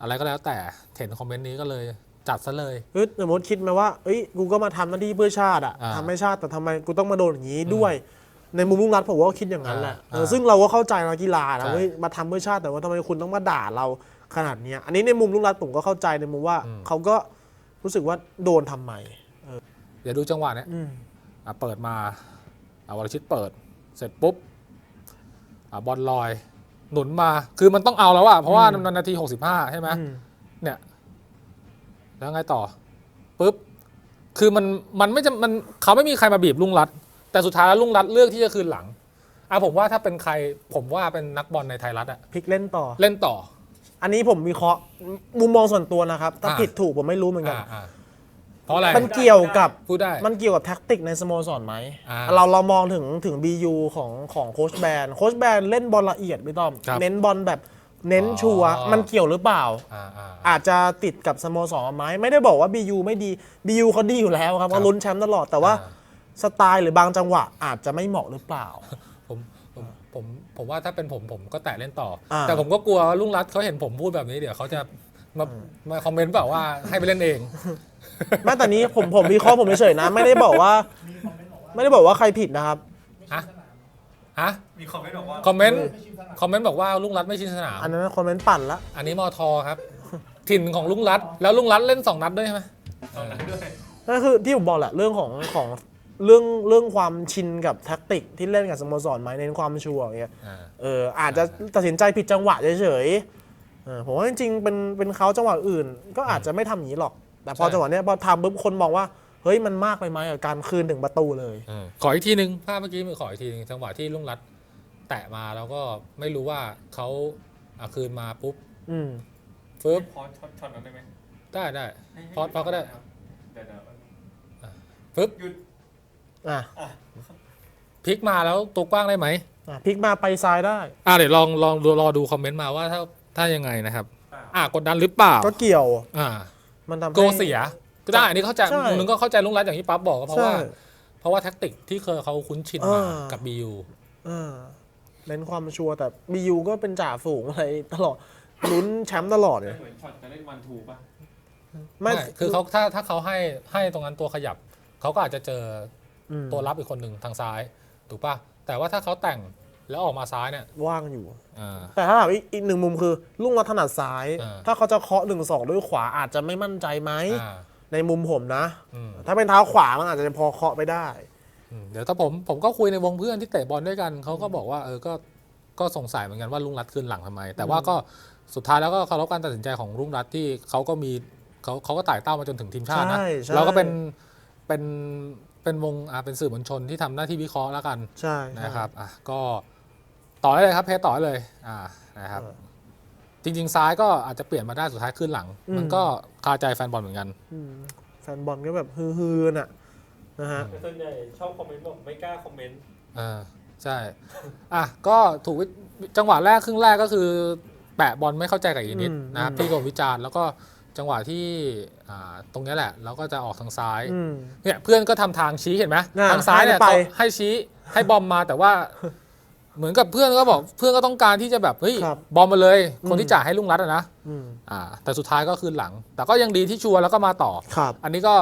อะไรก็แล้วแต่เห็นคอมเมนต์นี้ก็เลยจัดซะเลย เฮ้ยสมมติคิดไหมว่าเอ้ยกูก็มาทำหน้าที่เพื่อชาติอะอ่าทำให้ชาติแต่ทำไมกูต้องมาโดนอย่างนี้ด้วย ในมุมลุงรัฐผมว่าคิดอย่างนั้นแหละอ่าเออซึ่งเราก็เข้าใจนักกีฬานะใช่ เฮ้ยมาทำเพื่อชาติแต่ว่าทำไมคุณต้องมาด่าเราขนาดเนี้ยอันนี้ในมุมลุงรัฐผมก็เข้าใจในมุมว่าเขาก็รู้สึกว่าโดนทำไมเดี๋ยวดูจังหวะเนี้ยอืม อะเปิดมาอะวรชิตเปิด เสร็จปุ๊บอะบอลลอย หนุนมา คือมันต้องเอาแล้วอะเพราะว่ามันนาที65ใช่ไหมอืมเนี่ย แล้วไงต่อปุ๊บคือมันมันไม่จะมันเขาไม่มีใครมาบีบลุงรัด แต่สุดท้ายแล้วลุงรัดเลือกที่จะคืนหลังอะผมว่าถ้าเป็นใครผมว่าเป็นนักบอลในไทยรัฐอะพลิกเล่นต่อเล่นต่อ อันนี้ผมวิเคราะห์มุมมองส่วนตัวนะครับ ถ้าอ่าผิดถูกผมไม่รู้เหมือนกันอ่าอ่า เพราะอะไรมันเกี่ยวกับพูดได้ มันเกี่ยวกับแท็กติกในสโมสรไหม อ่าเราเรามองถึงถึง BU ของของโค้ชแบนโค้ชแบนเล่นบอลละเอียดพี่ต้อม ครับเน้นบอลแบบเน้นอ๋อชัวร์มันเกี่ยวหรือเปล่า อ่าอ่า อาจจะติดกับสโมสรไหมไม่ได้บอกว่า BU ไม่ดี BU เขาดีอยู่แล้วครับครับเขาลุ้นแชมป์ตลอดแต่ว่าอ่าสไตล์หรือบางจังหวะอาจจะไม่เหมาะหรือเปล่า ผมผมผมผมว่าถ้าเป็นผมผมก็แตะเล่นต่ออา แต่แต่ผมก็กลัวว่าลุงรัฐเขาเห็นผมพูดแบบนี้เดี๋ยวเขาจะ มามาคอมเมนต์เปล่าว่าให้ไปเล่นเองแม้แต่นี้ผมผมวิเคราะห์ผมเฉยๆนะ ไม่ได้บอกว่า ไม่ได้บอกว่าใครผิดนะครับ ฮะ ฮะ มีคอมเมนต์บอกว่าคอมเมนต์ คอมเมนต์บอกว่าลุงรัฐไม่ชินสนาม อันนั้นคอมเมนต์ปั่นละ อันนี้มอทอครับ ถิ่นของลุงรัฐแล้วลุงรัฐเล่นสองนัดด้วยใช่ไหมตอนนั้นด้วยก็คือที่ผมบอกแหละเรื่องของของเรื่องเรื่องความชินกับแท็กติกที่เล่นกับสโมสรไหมเน้นความชัวร์อย่างเงี้ย อ่า เอออาจจะตัดสินใจผิดจังหวะเฉยๆเออ ผมว่าจริงๆเป็นเป็นเขาจังหวะอื่น ก็อาจจะไม่ทำอย่างนี้หรอก แต่พอใช่ จังหวะเนี้ยพอทำปุ๊บคนมองว่าเฮ้ยมันมากไปไหมกับการคืนถึงประตูเลย เออขออีกทีหนึ่งภาพเมื่อกี้มือขออีกทีหนึงจังหวะที่ลุงรัฐแตะมาแล้วก็ไม่รู้ว่าเขาเอาคืนมาปุ๊บอืม ฟึบพอช็อตช็อตนั้นได้ไหมได้ได้ ให้ให้พอพอก็ได้ เดี๋ยวเดี๋ยวฟึบหยุดอะพลิกมาแล้วตัวกว้างได้ไหมอะพลิกมาไปซ้ายได้ อ่าเดี๋ยวลองลองดูรอดูคอมเมนต์มาว่าถ้า ถ้ายังไงนะครับ อ่ากดดันหรือเปล่า ก็เกี่ยว อ่า มันทำให้ โกเสีย ก็ได้อันนี้เข้าใจใช่ มุมนึงก็เข้าใจลุงรัฐอย่างที่ปั๊บบอกก็เพราะใช่ ว่า เพราะว่าแท็กติกที่เคยเขาคุ้นชินมาอ่ากั กับบียูอ่าเน้นความชัวร์แต่บียูก็เป็นจ่าฝูงอะไรตลอดลุ้นแชมป์ตลอดเลยเหมือนช็อตจะเล่นวันทูป่ะไม่ไม่คือเขาถ้าถ้าเขาให้ให้ตรงนั้นตัวขยับ เขาก็อาจจะเจออืมตัวรับอีกคนหนึ่งทางซ้าย ถูกป่ะ แต่ว่าถ้าเขาแต่ง แล้วออกมาซ้ายเนี่ยว่างอยู่ อ่า แต่ถ้าถามอีกอีกหนึ่งมุมคือลุงรัฐถนัดซ้าย อ่า ถ้าเขาจะเคาะหนึ่งสองด้วยขวาอาจจะไม่มั่นใจไหม อ่า ในมุมผมนะ อืม ถ้าเป็นเท้าขวามันอาจจะพอเคาะไปได้ อืมเดี๋ยวถ้าผมผมก็คุยในวงเพื่อนที่เตะบอลด้วยกันเขาก็บอกว่าเออก็ก็สงสัยเหมือนกันว่าลุงรัฐขึ้นหลังทำไม แต่ว่าก็สุดท้ายแล้วก็เคารพการตัดสินใจของลุงรัฐที่เขาก็มีเขาเขาก็ไต่เต้ามาจนถึงทีมชาตินะใช่ใช่ เราก็เป็นเป็นเป็นวงอ่าเป็นสื่อมวลชนที่ทำหน้าที่วิเคราะห์แล้วกันใช่ใช่นะครับอะก็ ต่อได้เลยครับเพจต่อได้เลยอ่านะครับเออจริง ๆ ซ้ายก็อาจจะเปลี่ยนมาได้สุดท้ายขึ้นหลัง อืม มันก็คาใจแฟนบอลเหมือนกัน อืมแฟนบอลก็แบบฮือๆน่ะนะฮะ แต่ส่วนใหญ่ชอบคอมเมนต์บอกไม่กล้าคอมเมนต์อ่าใช่ อะ ก็ถูกวิจังหวะแรกครึ่งแรกก็คือ แปะบอลไม่เข้าใจกับอีนิดอืมนะครับอืม ที่โดนวิจารณ์แล้วก็จังหวะที่อ่าตรงเนี้ยแหละ แล้วก็จะออกทางซ้ายอืม เนี่ยเพื่อนก็ทำทางชี้เห็นไหมน่ะทางซ้ายเนี่ยให้ไป เขาให้ชี้ให้บอมมาแต่ว่า เหมือนกับเพื่อนก็บอกเพื่อนก็ต้องการที่จะแบบเฮ้ยครับบอมมาเลยคนอืมที่จ่ายให้ลุงรัตอะนะอืมอ่า แต่สุดท้ายก็คืนหลัง แต่ก็ยังดีที่ชัวร์แล้วก็มาต่อ ครับ อันนี้ก็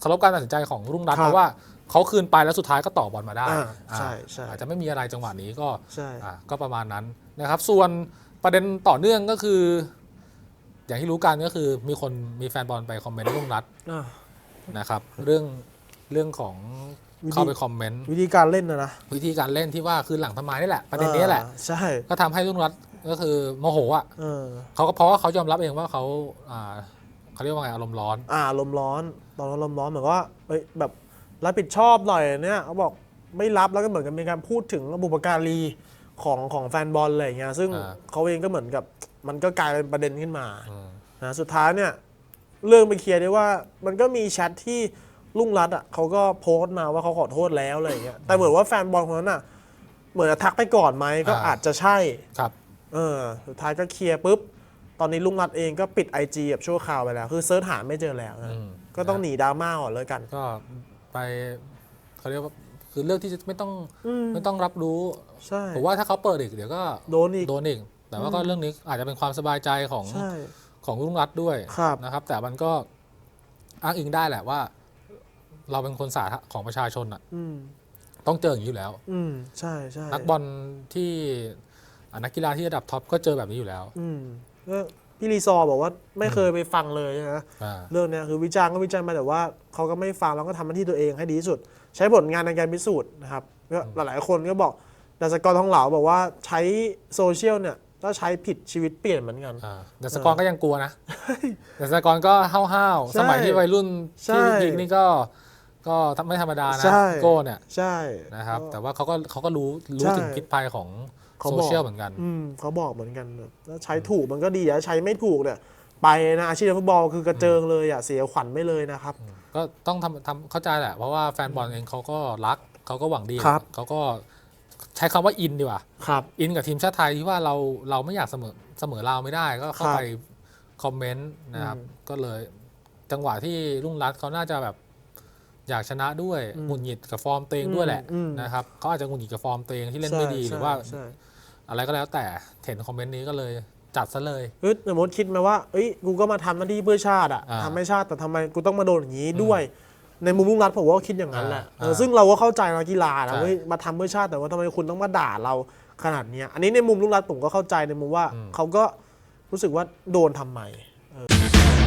เคารพการตัดสินใจของรุ่งรัตน์ครับเพราะว่าเขาคืนไปแล้วสุดท้ายก็ต่อบอลมาได้อ่าอ่าใช่ใช่ อาจจะไม่มีอะไรจังหวะนี้ก็ใช่ อ่าก็ประมาณนั้นนะครับ ส่วนประเด็นต่อเนื่องก็คือ อย่างที่รู้กันก็คือมีคนมีแฟนบอลไปคอมเมนต์รุ่งรัตน์ อะนะครับเรื่องเรื่องของ วิธีเข้าไปคอมเมนต์วิธีการเล่นนะนะวิธีการเล่นที่ว่าคืนหลังทำไมนี่แหละประเด็นนี้แหละ อ่าใช่ก็ทำให้รุ่งรัตน์ก็คือโมโหอะเออเขาก็เพราะว่าเขายอมรับเองว่าเขาอ่าเขาเรียกว่าไงอารมณ์ร้อน อ่าลมณ์ร้อน ตอนนั้นลมณ์ร้อนเหมือนว่าเอ้ยแบบรับผิดชอบหน่อยเนี่ยเขาบอกไม่รับแล้วก็เหมือนกับเป็นการพูดถึงบุปการีของของแฟนบอลอะไรอย่างเงี้ยซึ่งอ่า เขาเองก็เหมือนกับมันก็กลายเป็นประเด็นขึ้นมา อืม นะสุดท้ายเนี่ยเรื่องไปเคลียร์ได้ว่ามันก็มีแชทที่ ลุงรัตอะเขาก็โพสต์มาว่าเขาขอโทษแล้วอะไรอย่างเงี้ยแต่เหมือนว่าแฟนบอลคนนั้นอะ เหมือนจะทักไปก่อนไหมก็อ่าอาจจะใช่ครับ เออสุดท้ายก็เคลียร์ปุ๊บ ตอนนี้ลุงรัตเองก็ปิด IG แบบชั่วคราวไปแล้ว คือเซิร์ชหาไม่เจอแล้วนะอืม ก็ต้องหนีดราม่าก่อนเลยกัน ก็ไปเขาเรียกว่าคือเลือกที่จะไม่ต้องอืม ไม่ต้องรับรู้ใช่ ผมว่าถ้าเขาเปิดอีกเดี๋ยวก็โดนอีก โดนอีกแต่ว่าก็เรื่องนี้อาจจะเป็นความสบายใจของ ใช่ ของลุงรัฐด้วยครับนะครับ แต่มันก็อ้างอิงได้แหละว่า เราเป็นคนสาธารของประชาชนอะอืมต้องเจออย่างนี้อยู่แล้ว อืมใช่ใช่นักบอลที่อะนักกีฬาที่ระดับท็อปก็เจอแบบนี้อยู่แล้วอืมก็พี่รีซอร์บอกว่าไม่เคยไปฟังเลยนะอ่าเรื่องเนี้ยคือวิจารณ์ก็วิจารณ์มาแต่ว่าเขาก็ไม่ฟังแล้วก็ทำหน้าที่ตัวเองให้ดีที่สุด ใช้ผลงานในการพิสูจน์นะครับก็หลายๆคนก็บอกดัชกรทองเหลาบอกว่าใช้โซเชียลเนี่ยถ้าใช้ผิดชีวิตเปลี่ยนเหมือนกัน อ่าแต่สกอร์ก็ยังกลัวนะแต่สกอร์ก็ห้าวใช่ๆสมัยที่วัยรุ่นใช่ ที่ยิงนี่ก็ ก็ไม่ธรรมดานะใช่ โก้เนี่ยใช่ นะครับก็แต่ว่าเขาก็เขาก็รู้รู้ใช่ถึงพิษภัยของเขาโซบอก เชียลเหมือนกัน อืมเขาบอกเหมือนกันแบบถ้าใช้ถูกมันก็ดีแต่ถ้าใช้ไม่ถูกเนี่ยไปนะอาชีพนักฟุตบอลคือกระเจิงเลยอะเสียขวัญไม่เลยนะครับ ก็ต้องทำทำเข้าใจแหละ เพราะว่าแฟนบอลเองเขาก็รักเขาก็หวังดีครับ เขาก็ใช้คำว่าอินดีกว่า ครับ อินกับทีมชาติไทยที่ว่าเราเราไม่อยากเสมอเสมอเราวไม่ได้ ก็เข้าครับไปคอมเมนต์นะครับอืมก็เลยจังหวะที่รุ่งรัตน์เขาน่าจะแบบ อยากชนะด้วยอืมหงุดหงิดกับฟอร์มเตวเองด้วยแหละอืมนะครับเขาอาจจะหงุดหงิดกับฟอร์มเตวเองที่เล่นไม่ดีหรือว่าใช่อะไรก็แล้วแต่เห็นคอมเมนต์นี้ก็เลยจัดซะเลยเฮ้ยสมมติคิดไหมว่าเอ้ยกูก็มาทำหน้าที่เพื่อชาติอะอ่าทำให้ชาติแต่ทำไมกูต้องมาโดนอย่างนี้ด้วย ในมุมลุงรัฐผมว่าคิดอย่างนั้นแหละอ่าเออซึ่งเราก็เข้าใจนักกีฬานะใช่เฮ้ยมาทำเพื่อชาติแต่ว่าทำไมคุณต้องมาด่าเราขนาดเนี้ยอันนี้ในมุมลุงรัฐผมก็เข้าใจในมุมว่าเขาก็รู้สึกว่าโดนทำไม